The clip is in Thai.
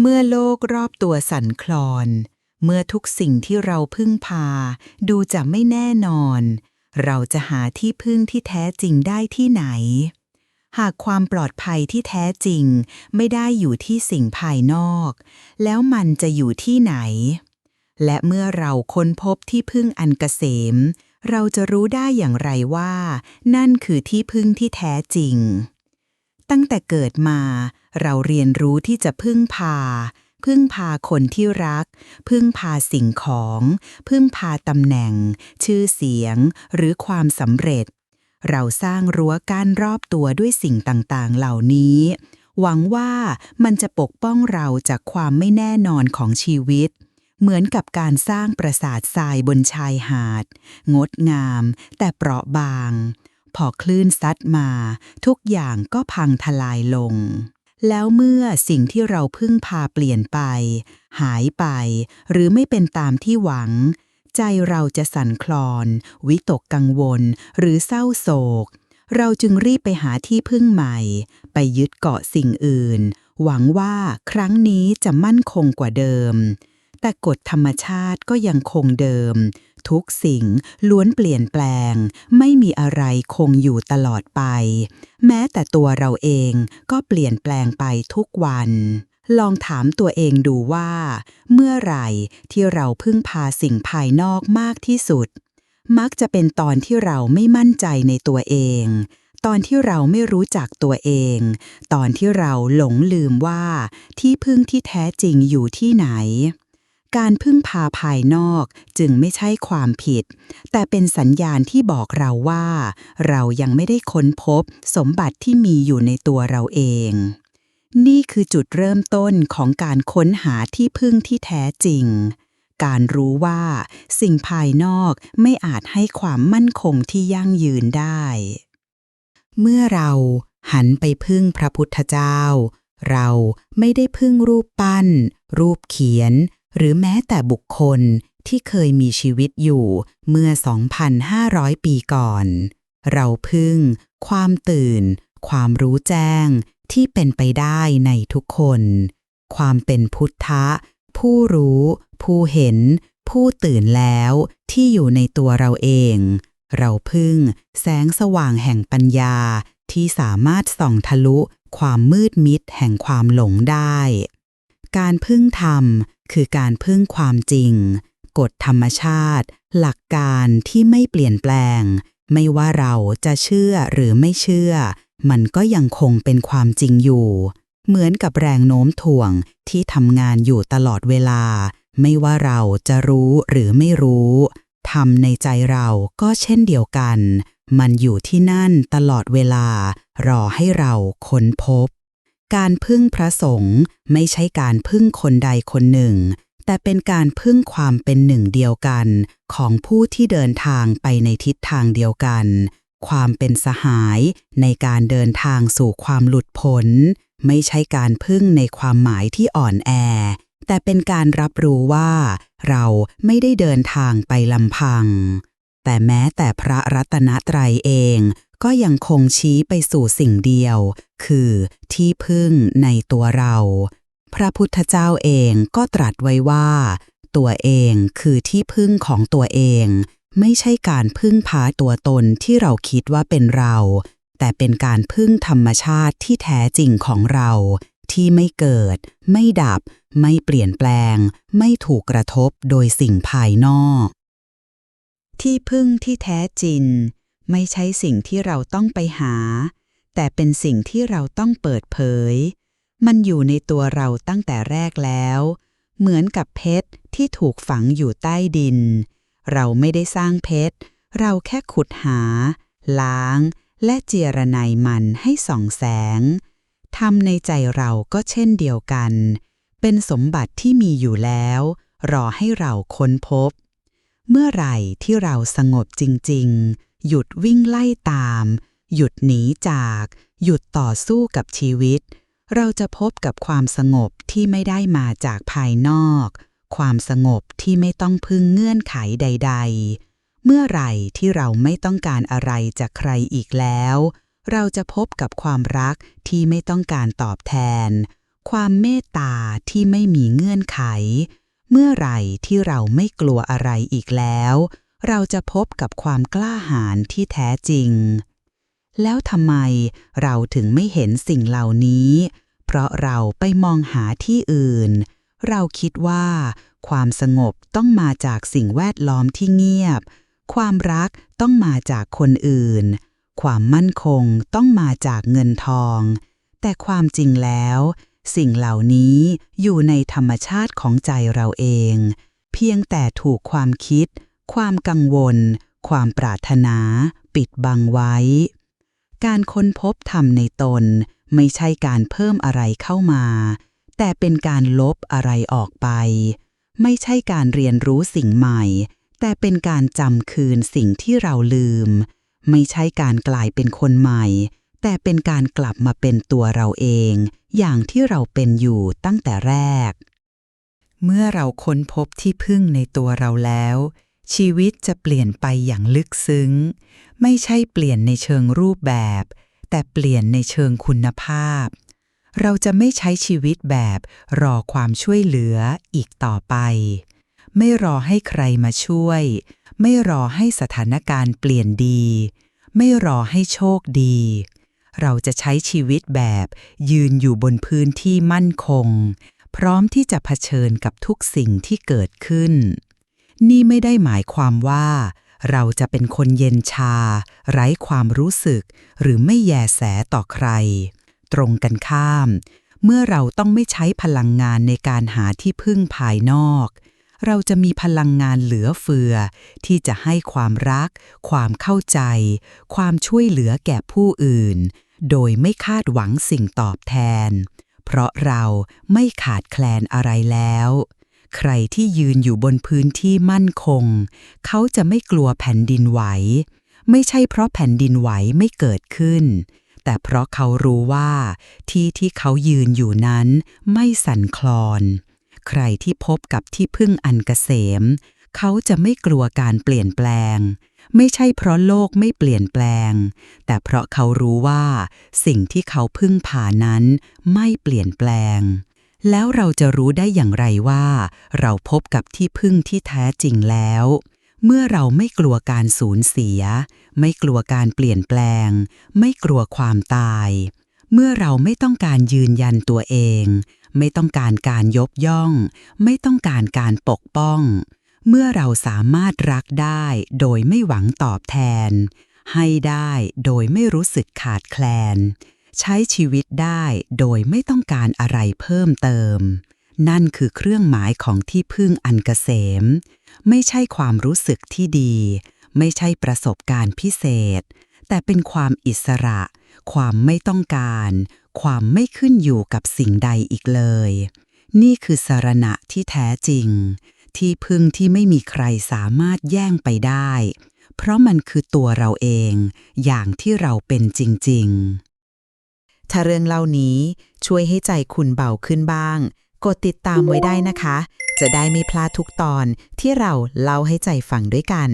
เมื่อโลกรอบตัวสั่นคลอน เมื่อทุกสิ่งที่เราพึ่งพา ดูจะไม่แน่นอน เราจะหาที่พึ่งที่แท้จริงได้ที่ไหน หากความปลอดภัยที่แท้จริง ไม่ได้อยู่ที่สิ่งภายนอก แล้วมันจะอยู่ที่ไหน และเมื่อเราค้นพบที่พึ่งอันเกษม เราจะรู้ได้อย่างไรว่า นั่นคือที่พึ่งที่แท้จริง ตั้งแต่เกิดมา เราเรียนรู้ที่จะพึ่งพา พึ่งพาคนที่รัก พึ่งพาสิ่งของ พึ่งพาตำแหน่ง ชื่อเสียง หรือความสำเร็จ เราสร้างรั้วกั้นรอบตัวด้วยสิ่งต่างๆ เหล่านี้ หวังว่ามันจะปกป้องเราจากความไม่แน่นอนของชีวิตเหมือนกับการสร้างปราสาททรายบนชายหาด งดงาม แต่เปราะบาง พอคลื่นซัดมา ทุกอย่างก็พังทลายลง แล้วเมื่อสิ่งที่เราพึ่งพาเปลี่ยนไป หายไป หรือไม่เป็นตามที่หวัง ใจเราจะสั่นคลอน วิตกกังวล หรือเศร้าโศก เราจึงรีบไปหาที่พึ่งใหม่ ไปยึดเกาะสิ่งอื่น หวังว่าครั้งนี้จะมั่นคงกว่าเดิม แต่กฎธรรมชาติก็ยังคงเดิม ทุกสิ่งล้วนเปลี่ยนแปลง ไม่มีอะไรคงอยู่ตลอดไป แม้แต่ตัวเราเองก็เปลี่ยนแปลงไปทุกวัน ลองถามตัวเองดูว่า เมื่อไหร่ที่เราพึ่งพาสิ่งภายนอกมากที่สุด มักจะเป็นตอนที่เราไม่มั่นใจในตัวเองตอนที่เราไม่รู้จักตัวเอง ตอนที่เราหลงลืมว่าที่พึ่งที่แท้จริงอยู่ที่ไหน การพึ่งพาภายนอกจึงไม่ใช่ความผิด แต่เป็นสัญญาณที่บอกเราว่า เรายังไม่ได้ค้นพบสมบัติที่มีอยู่ในตัวเราเอง นี่คือจุดเริ่มต้นของการค้นหาที่พึ่งที่แท้จริง การรู้ว่า สิ่งภายนอกไม่อาจให้ความมั่นคงที่ยั่งยืนได้ เมื่อเราหันไปพึ่งพระพุทธเจ้า เราไม่ได้พึ่งรูปปั้น รูปเขียน หรือแม้แต่บุคคลที่เคยมีชีวิตอยู่เมื่อ 2,500 ปีก่อน เราพึ่ง ความตื่น ความรู้แจ้งที่เป็นไปได้ในทุกคน ความเป็นพุทธะ ผู้รู้ ผู้เห็น ผู้ตื่นแล้วที่อยู่ในตัวเราเอง เราพึ่ง แสงสว่างแห่งปัญญาที่สามารถส่องทะลุความมืดมิดแห่งความหลงได้ การพึ่งธรรม คือการพึ่งความจริง กฎธรรมชาติ หลักการที่ไม่เปลี่ยนแปลง ไม่ว่าเราจะเชื่อหรือไม่เชื่อ มันก็ยังคงเป็นความจริงอยู่ เหมือนกับแรงโน้มถ่วงที่ทำงานอยู่ตลอดเวลา ไม่ว่าเราจะรู้หรือไม่รู้ทำในใจเราก็เช่นเดียวกัน มันอยู่ที่นั่นตลอดเวลา รอให้เราค้นพบ การพึ่งพระสงฆ์ไม่ใช่การพึ่งคนใดคนหนึ่ง แต่เป็นการพึ่งความเป็นหนึ่งเดียวกัน ของผู้ที่เดินทางไปในทิศทางเดียวกัน ความเป็นสหายในการเดินทางสู่ความหลุดพ้น ไม่ใช่การพึ่งในความหมายที่อ่อนแอ แต่เป็นการรับรู้ว่า เราไม่ได้เดินทางไปลำพัง แต่แม้แต่พระรัตนตรัยเองก็ยังคงชี้ไปสู่สิ่งเดียว คือที่พึ่งในตัวเรา พระพุทธเจ้าเองก็ตรัสไว้ว่า ตัวเองคือที่พึ่งของตัวเอง ไม่ใช่การพึ่งพาตัวตนที่เราคิดว่าเป็นเรา แต่เป็นการพึ่งธรรมชาติที่แท้จริงของเรา ที่ไม่เกิด ไม่ดับ ไม่เปลี่ยนแปลง ไม่ถูกกระทบโดยสิ่งภายนอก ที่พึ่งที่แท้จริง ไม่ใช่สิ่งที่เราต้องไปหา แต่เป็นสิ่งที่เราต้องเปิดเผย มันอยู่ในตัวเราตั้งแต่แรกแล้ว เหมือนกับเพชรที่ถูกฝังอยู่ใต้ดิน เราไม่ได้สร้างเพชร เราแค่ขุดหา ล้าง และเจรไนยมันให้ส่องแสงทำในใจเราก็เช่นเดียวกัน เป็นสมบัติที่มีอยู่แล้ว รอให้เราค้นพบ เมื่อไหร่ที่เราสงบจริง ๆ หยุดวิ่งไล่ตาม หยุดหนีจาก หยุดต่อสู้กับชีวิต เราจะพบกับความสงบที่ไม่ได้มาจากภายนอก ความสงบที่ไม่ต้องพึ่งเงื่อนไขใด ๆ เมื่อไหร่ที่เราไม่ต้องการอะไรจากใครอีกแล้ว เราจะพบกับความรักที่ไม่ต้องการตอบแทน ความเมตตาที่ไม่มีเงื่อนไข เมื่อไหร่ที่เราไม่กลัวอะไรอีกแล้ว เราจะพบกับความกล้าหาญที่แท้จริง แล้วทำไมเราถึงไม่เห็นสิ่งเหล่านี้ เพราะเราไปมองหาที่อื่น เราคิดว่า ความสงบต้องมาจากสิ่งแวดล้อมที่เงียบ ความรักต้องมาจากคนอื่น ความมั่นคงต้องมาจากเงินทอง แต่ความจริงแล้ว สิ่งเหล่านี้อยู่ในธรรมชาติของใจเราเอง เพียงแต่ถูกความคิด ความกังวล ความปรารถนา ปิดบังไว้ การค้นพบธรรมในตน ไม่ใช่การเพิ่มอะไรเข้ามา แต่เป็นการลบอะไรออกไป ไม่ใช่การเรียนรู้สิ่งใหม่ แต่เป็นการจำคืนสิ่งที่เราลืม ไม่ใช่การกลายเป็นคนใหม่ แต่เป็นการกลับมาเป็นตัวเราเอง อย่างที่เราเป็นอยู่ตั้งแต่แรก เมื่อเราค้นพบที่พึ่งในตัวเราแล้ว ชีวิตจะเปลี่ยนไปอย่างลึกซึ้ง ไม่ใช่เปลี่ยนในเชิงรูปแบบ แต่เปลี่ยนในเชิงคุณภาพ เราจะไม่ใช้ชีวิตแบบรอความช่วยเหลืออีกต่อไป ไม่รอให้ใครมาช่วย ไม่รอให้สถานการณ์เปลี่ยนดี ไม่รอให้โชคดี เราจะใช้ชีวิตแบบยืนอยู่บนพื้นที่มั่นคง พร้อมที่จะเผชิญกับทุกสิ่งที่เกิดขึ้น นี่ไม่ได้หมายความว่า เราจะเป็นคนเย็นชา ไร้ความรู้สึก หรือไม่แยแสต่อใคร ตรงกันข้าม เมื่อเราต้องไม่ใช้พลังงานในการหาที่พึ่งภายนอก เราจะมีพลังงานเหลือเฟือ ที่จะให้ความรัก ความเข้าใจ ความช่วยเหลือแก่ผู้อื่น โดยไม่คาดหวังสิ่งตอบแทน เพราะเราไม่ขาดแคลนอะไรแล้ว ใครที่ยืนอยู่บนพื้นที่มั่นคง เขาจะไม่กลัวแผ่นดินไหว ไม่ใช่เพราะแผ่นดินไหวไม่เกิดขึ้น แต่เพราะเขารู้ว่า ที่ที่เขายืนอยู่นั้นไม่สั่นคลอน ใครที่พบกับที่พึ่งอันเกษม เขาจะไม่กลัวการเปลี่ยนแปลง ไม่ใช่เพราะโลกไม่เปลี่ยนแปลง แต่เพราะเขารู้ว่า สิ่งที่เขาพึ่งผ่านั้นไม่เปลี่ยนแปลง แล้วเราจะรู้ได้อย่างไรว่า เราพบกับที่พึ่งที่แท้จริงแล้ว เมื่อเราไม่กลัวการสูญเสีย ไม่กลัวการเปลี่ยนแปลง ไม่กลัวความตาย เมื่อเราไม่ต้องการยืนยันตัวเอง ไม่ต้องการการยกย่อง ไม่ต้องการการปกป้อง เมื่อเราสามารถรักได้โดยไม่หวังตอบแทน ให้ได้โดยไม่รู้สึกขาดแคลน ใช้ชีวิตได้โดยไม่ต้องการอะไรเพิ่มเติม นั่นคือเครื่องหมายของที่พึ่งอันเกษม ไม่ใช่ความรู้สึกที่ดี ไม่ใช่ประสบการณ์พิเศษ แต่เป็นความอิสระ ความไม่ต้องการ ความไม่ขึ้นอยู่กับสิ่งใดอีกเลย นี่คือสารณะที่แท้จริง ที่พึ่งที่ไม่มีใครสามารถแย่งไปได้ เพราะมันคือตัวเราเอง อย่างที่เราเป็นจริง ๆ ถ้าเรื่องเล่านี้ช่วยให้ใจคุณเบาขึ้นบ้าง กดติดตามไว้ได้นะคะ จะได้ไม่พลาดทุกตอนที่เราเล่าให้ใจฟังด้วยกัน